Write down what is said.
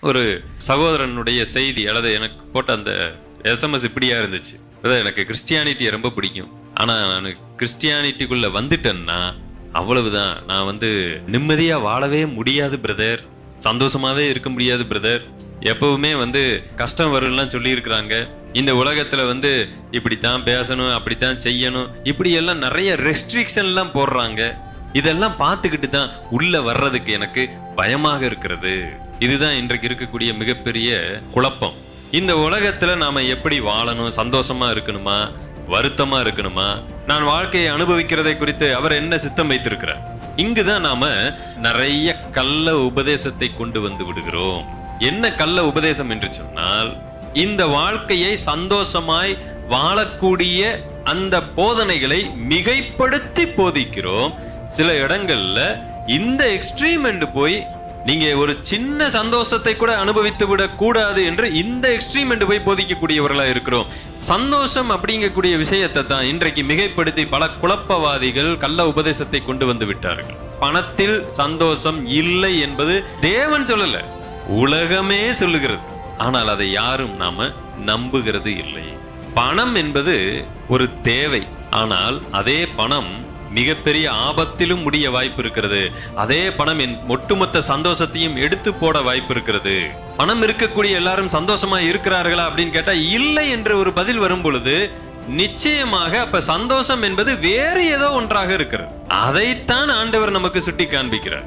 ஒரு சகோதரனுடைய செய்தி அல்லது எனக்கு போட்ட அந்த எஸ்எம்எஸ் இப்படியா இருந்துச்சு. அதாவது எனக்கு கிறிஸ்டியானிட்டியை ரொம்ப பிடிக்கும். ஆனா நான் கிறிஸ்டியானிட்டிக்குள்ள வந்துட்டேன்னா அவ்வளவுதான். நான் வந்து நிம்மதியா வாழவே முடியாது பிரதர் சந்தோஷமாவே இருக்க முடியாது பிரதர் எப்பவுமே வந்து கஷ்டம் வரும்லாம் சொல்லி இருக்கிறாங்க இந்த உலகத்துல வந்து இப்படித்தான் பேசணும் அப்படித்தான் செய்யணும். இப்படி எல்லாம் நிறைய ரெஸ்ட்ரிக்ஷன்லாம் போடுறாங்க. இதெல்லாம் பார்த்துக்கிட்டு தான் உள்ள வர்றதுக்கு எனக்கு பயமாக இருக்கிறது. இதுதான் இன்றைக்கு இருக்கக்கூடிய மிகப்பெரிய குழப்பம். இந்த உலகத்துல நாம எப்படி வாழணும்? சந்தோஷமா இருக்கணுமா? வருத்தமா இருக்கணுமா? நான் வாழ்க்கையை அனுபவிக்கிறதை குறித்து அவர் என்ன சித்தம் வைத்திருக்கிறார்? இங்குதான் நாம நிறைய கள்ள உபதேசத்தை கொண்டு வந்து விடுகிறோம். என்ன கள்ள உபதேசம் என்று சொன்னால் இந்த வாழ்க்கையை சந்தோஷமாய் வாழக்கூடிய அந்த போதனைகளை மிகைப்படுத்தி போதிக்கிறோம். சில இடங்கள்ல இந்த எக்ஸ்ட்ரீம் என்று போய் நீங்க ஒரு சின்ன சந்தோஷத்தை கூட அனுபவித்து விட கூடாது என்று இந்த எக்ஸ்ட்ரீம் என்று போய் போதிக்கக்கூடியவர்களா இருக்கிறோம். சந்தோஷம் அப்படிங்கக்கூடிய விஷயத்தை தான் இன்றைக்கு மிகைப்படுத்தி பல குழப்பவாதிகள் கள்ள உபதேசத்தை கொண்டு வந்து விட்டார்கள். பணத்தில் சந்தோஷம் இல்லை என்பது தேவன் சொல்லல உலகமே சொல்லுகிறது. ஆனால் அதை யாரும் நாம நம்புகிறது இல்லை. பணம் என்பது ஒரு தேவை ஆனால் அதே பணம் மிகப்பெரிய ஆபத்திலும் முடிய வாய்ப்பு இருக்கிறது அதே பணம் என் ஒட்டுமொத்த சந்தோஷத்தையும் எடுத்து போட வாய்ப்பு இருக்கிறது பணம் இருக்கக்கூடிய எல்லாரும் சந்தோஷமா இருக்கிறார்களா அப்படின்னு கேட்டா இல்லை என்ற ஒரு பதில் வரும் பொழுது நிச்சயமாக அப்ப சந்தோஷம் என்பது வேறு ஏதோ ஒன்றாக இருக்கிறது. அதைத்தான் ஆண்டவர் நமக்கு சுட்டி காண்பிக்கிறார்